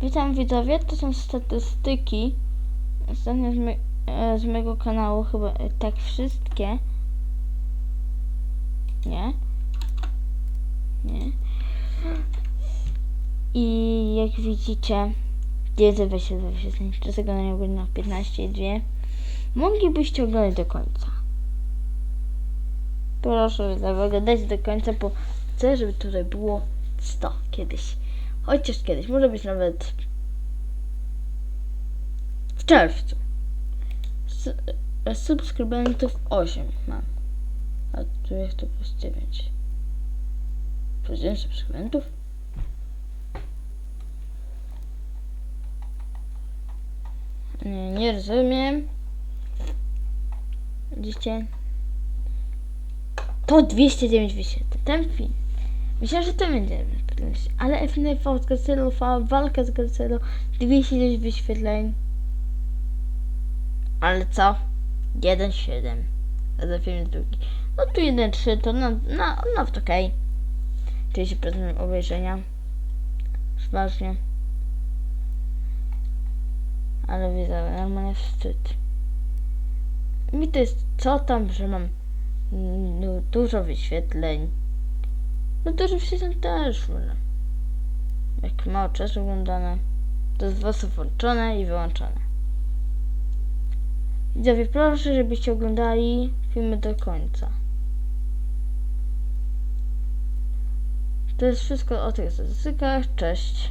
Witam widzowie, to są statystyki ostatnio z, e, z mojego kanału, chyba e, tak wszystkie. Nie? Nie. I jak widzicie, wiedzę weźcie za wyświetleń, przez oglądanie godzina 15 i 2. Moglibyście oglądać do końca. Proszę, oglądać do końca, bo chcę, żeby tutaj było 100 kiedyś. Chociaż kiedyś, może być nawet w czerwcu. S- e, subskrybentów 8 mam. A tu jest to plus 9. Plus 9 subskrybentów? Nie, nie rozumiem. Widzicie? To 209 wyświetleń. Ten film. Myślałem, że to będzie. Ale FNF fa- walka z Godzillą, 209 wyświetleń. Ale co? 1,7. A za film drugi. No tu 1,3 to na, na, nawet okej. 30% obejrzenia. Ważnie. Ale widzę, normalnie wstyd. Mi to jest co tam, że mam no, dużo wyświetleń. No dużo wyświetleń też może. Jak mało czasu oglądane, to jest was włączone i wyłączone. Widzowie, proszę, żebyście oglądali filmy do końca. To jest wszystko o tych statystykach. Cześć.